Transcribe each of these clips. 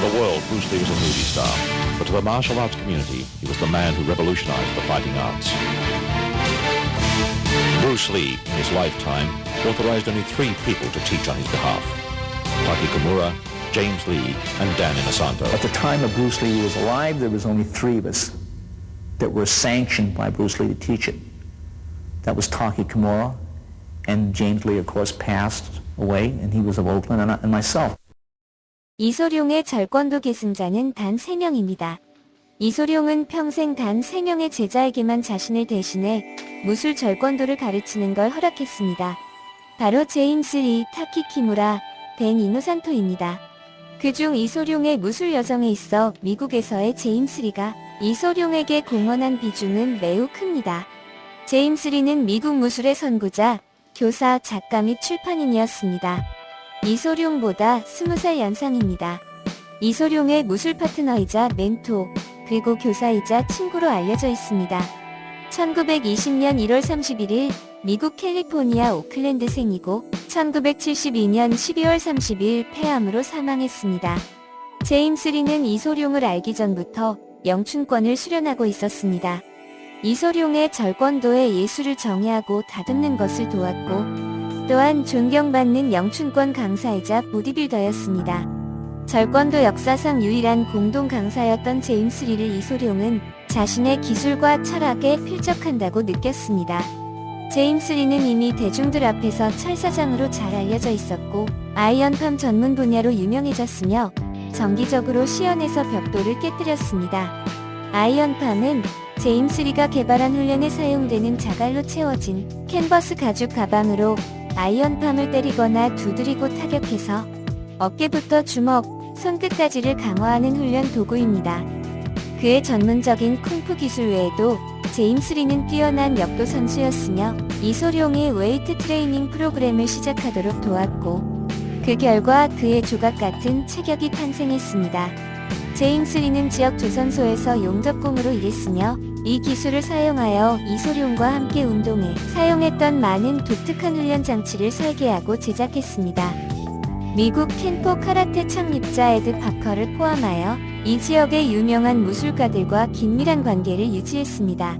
the world, Bruce Lee was a movie star, but to the martial arts community, he was the man who revolutionized the fighting arts. Bruce Lee, in his lifetime, authorized only three people to teach on his behalf. Taki Kimura, James Lee, and Dan Inosanto. At the time of Bruce Lee was alive, there was only three of us that were sanctioned by Bruce Lee to teach it. That was Taki Kimura, and James Lee, of course, passed away, and he was of Oakland, and, I- and myself. 이소룡의 절권도 계승자는 단 3명입니다. 이소룡은 평생 단 3명의 제자에게만 자신을 대신해 무술 절권도를 가르치는 걸 허락했습니다. 바로 제임스 리, 타키 키무라, 댄 이노산토입니다. 그중 이소룡의 무술 여정에 있어 미국에서의 제임스 리가 이소룡에게 공헌한 비중은 매우 큽니다. 제임스 리는 미국 무술의 선구자, 교사, 작가 및 출판인이었습니다. 이소룡보다 20살 연상입니다. 이소룡의 무술 파트너이자 멘토, 그리고 교사이자 친구로 알려져 있습니다. 1920년 1월 31일 미국 캘리포니아 오클랜드 생이고 1972년 12월 30일 폐암으로 사망했습니다. 제임스 리는 이소룡을 알기 전부터 영춘권을 수련하고 있었습니다. 이소룡의 절권도에 예술을 정의하고 다듬는 것을 도왔고 또한 존경받는 영춘권 강사이자 보디빌더였습니다. 절권도 역사상 유일한 공동 강사였던 제임스 리를 이소룡은 자신의 기술과 철학에 필적한다고 느꼈습니다. 제임스 리는 이미 대중들 앞에서 철사장으로 잘 알려져 있었고 아이언팜 전문 분야로 유명해졌으며 정기적으로 시연에서 벽돌을 깨뜨렸습니다. 아이언팜은 제임스 리가 개발한 훈련에 사용되는 자갈로 채워진 캔버스 가죽 가방으로 아이언팜을 때리거나 두드리고 타격해서 어깨부터 주먹, 손끝까지를 강화하는 훈련 도구입니다. 그의 전문적인 쿵푸 기술 외에도 제임스 리는 뛰어난 역도 선수였으며 이소룡의 웨이트 트레이닝 프로그램을 시작하도록 도왔고 그 결과 그의 조각 같은 체격이 탄생했습니다. 제임스 리는 지역 조선소에서 용접공으로 일했으며 이 기술을 사용하여 이소룡과 함께 운동에 사용했던 많은 독특한 훈련 장치를 설계하고 제작했습니다. 미국 켄포 카라테 창립자 에드 파커를 포함하여 이 지역의 유명한 무술가들과 긴밀한 관계를 유지했습니다.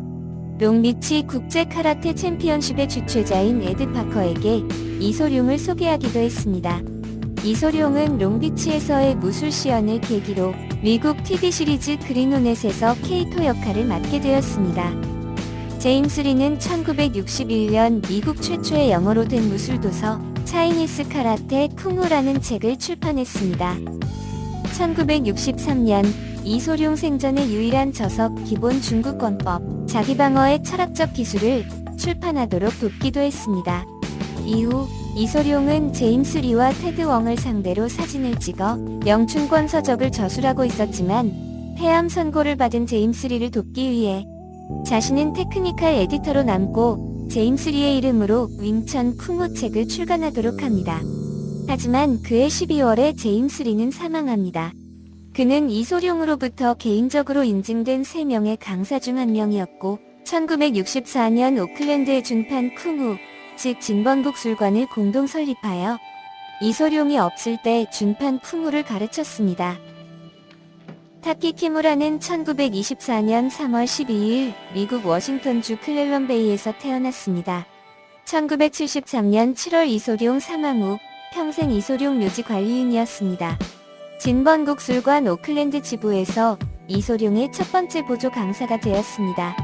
롱비치 국제 카라테 챔피언십의 주최자인 에드 파커에게 이소룡을 소개하기도 했습니다. 이소룡은 롱비치에서의 무술 시연을 계기로 미국 TV 시리즈 그린호넷에서 케이토 역할을 맡게 되었습니다. 제임스 리는 1961년 미국 최초의 영어로 된 무술 도서 차이니스 카라테 쿵우라는 책을 출판했습니다. 1963년 이소룡 생전의 유일한 저서 기본 중국권법 자기방어의 철학적 기술을 출판하도록 돕기도 했습니다. 이후 이소룡은 제임스 리와 테드 웡을 상대로 사진을 찍어 영춘권 서적을 저술하고 있었지만 폐암 선고를 받은 제임스 리를 돕기 위해 자신은 테크니컬 에디터로 남고 제임스 리의 이름으로 윙천 쿵우 책을 출간하도록 합니다. 하지만 그해 12월에 제임스 리는 사망합니다. 그는 이소룡으로부터 개인적으로 인증된 3명의 강사 중 한 명이었고 1964년 오클랜드의 준판 쿵우, 즉 진번국 술관을 공동 설립하여 이소룡이 없을 때 준판 쿵우를 가르쳤습니다. 타키 키무라는 1924년 3월 12일 미국 워싱턴주 클렐런베이에서 태어났습니다. 1973년 7월 이소룡 사망 후 평생 이소룡 묘지 관리인이었습니다. 진번국 술관 오클랜드 지부에서 이소룡의 첫 번째 보조 강사가 되었습니다.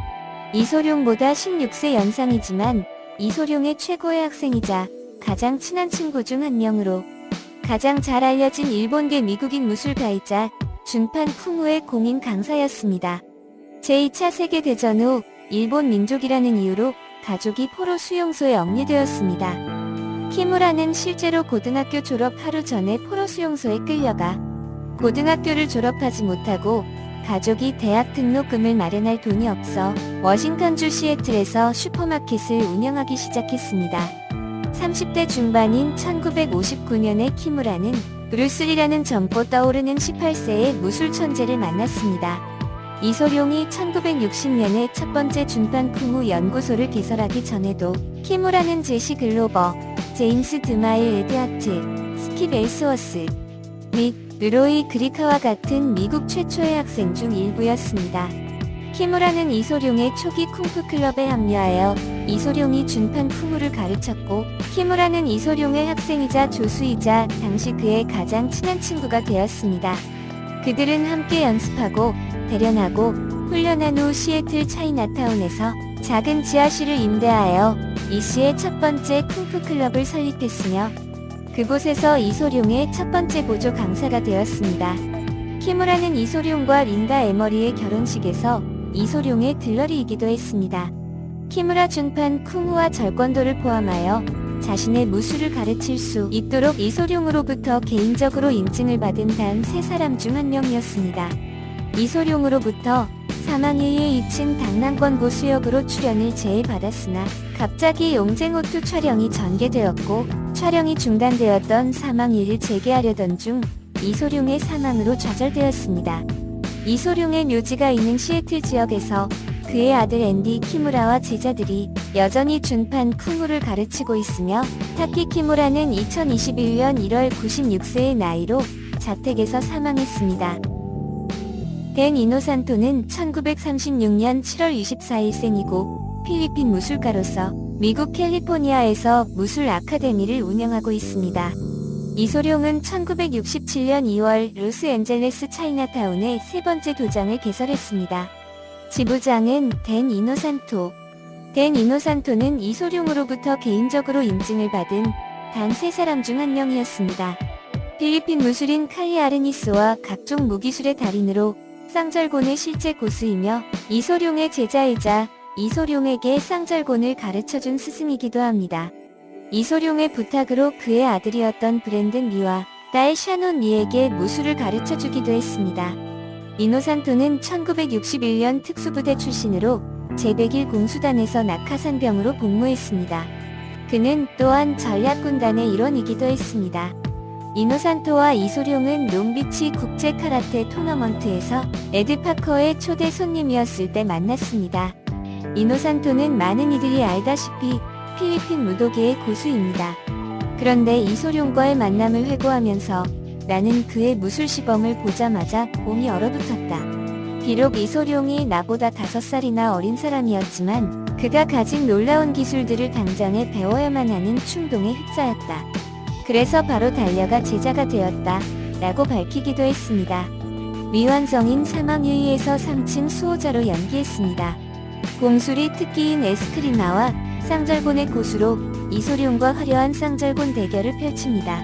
이소룡보다 16세 연상이지만 이소룡의 최고의 학생이자 가장 친한 친구 중 한 명으로 가장 잘 알려진 일본계 미국인 무술가이자 준판 쿵우의 공인 강사였습니다. 제2차 세계대전 후 일본 민족이라는 이유로 가족이 포로 수용소에 억류되었습니다. 키무라는 실제로 고등학교 졸업 하루 전에 포로 수용소에 끌려가 고등학교를 졸업하지 못하고 가족이 대학 등록금을 마련할 돈이 없어 워싱턴주 시애틀에서 슈퍼마켓을 운영하기 시작했습니다. 30대 중반인 1959년에 키무라는 브루스리라는 젊고 떠오르는 18세의 무술 천재를 만났습니다. 이소룡이 1960년에 첫 번째 준판 쿵우 연구소를 개설하기 전에도 키무라는 제시 글로버, 제임스 드마일 에드하트, 스킵 엘스워스 및 르로이 그리카와 같은 미국 최초의 학생 중 일부였습니다. 키무라는 이소룡의 초기 쿵푸 클럽에 합류하여 이소룡이 준판 쿵푸를 가르쳤고 키무라는 이소룡의 학생이자 조수이자 당시 그의 가장 친한 친구가 되었습니다. 그들은 함께 연습하고 대련하고 훈련한 후 시애틀 차이나타운에서 작은 지하실을 임대하여 이 씨의 첫 번째 쿵푸 클럽을 설립했으며 그곳에서 이소룡의 첫 번째 보조 강사가 되었습니다. 키무라는 이소룡과 린다 에머리의 결혼식에서 이소룡의 들러리이기도 했습니다. 키무라 준판 쿵우와 절권도를 포함하여 자신의 무술을 가르칠 수 있도록 이소룡으로부터 개인적으로 인증을 받은 단 세 사람 중 한 명이었습니다. 이소룡으로부터 사망이의 2층 당랑권 고수역으로 출연을 제의받았으나 갑자기 용쟁호투 촬영이 전개되었고 촬영이 중단되었던 사망일을 재개하려던 중 이소룡의 사망으로 좌절되었습니다. 이소룡의 묘지가 있는 시애틀 지역에서 그의 아들 앤디 키무라와 제자들이 여전히 준판 쿵우를 가르치고 있으며 타키 키무라는 2021년 1월 96세의 나이로 자택에서 사망했습니다. 댄 이노산토는 1936년 7월 24일 생이고 필리핀 무술가로서 미국 캘리포니아에서 무술 아카데미를 운영하고 있습니다. 이소룡은 1967년 2월 로스앤젤레스 차이나타운에 세 번째 도장을 개설했습니다. 지부장은 댄 이노산토. 댄 이노산토는 이소룡으로부터 개인적으로 인증을 받은 단 세 사람 중 한 명이었습니다. 필리핀 무술인 칼리 아르니스와 각종 무기술의 달인으로 쌍절곤의 실제 고수이며 이소룡의 제자이자 이소룡에게 쌍절곤을 가르쳐준 스승이기도 합니다. 이소룡의 부탁으로 그의 아들이었던 브랜든 리와 딸 샤논 리에게 무술을 가르쳐주기도 했습니다. 이노산토는 1961년 특수부대 출신으로 제101 공수단에서 낙하산병으로 복무했습니다. 그는 또한 전략군단의 일원이기도 했습니다. 이노산토와 이소룡은 롱비치 국제 카라테 토너먼트에서 에드 파커의 초대 손님이었을 때 만났습니다. 이노산토는 많은 이들이 알다시피 필리핀 무도계의 고수입니다. 그런데 이소룡과의 만남을 회고하면서 나는 그의 무술 시범을 보자마자 몸이 얼어붙었다. 비록 이소룡이 나보다 다섯 살이나 어린 사람이었지만 그가 가진 놀라운 기술들을 당장에 배워야만 하는 충동의 흑자였다. 그래서 바로 달려가 제자가 되었다. 라고 밝히기도 했습니다. 미완성인 사망유의에서 3층 수호자로 연기했습니다. 공술이 특기인 에스크리마와 쌍절곤의 고수로 이소룡과 화려한 쌍절곤 대결을 펼칩니다.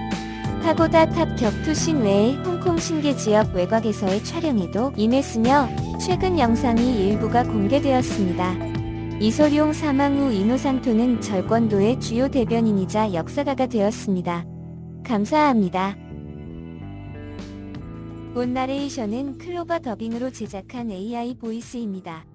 파고다 탑 격투신 외에 홍콩 신계 지역 외곽에서의 촬영에도 임했으며 최근 영상이 일부가 공개되었습니다. 이소룡 사망 후 이노산토는 절권도의 주요 대변인이자 역사가가 되었습니다. 감사합니다. 본 나레이션은 클로버 더빙으로 제작한 AI 보이스입니다.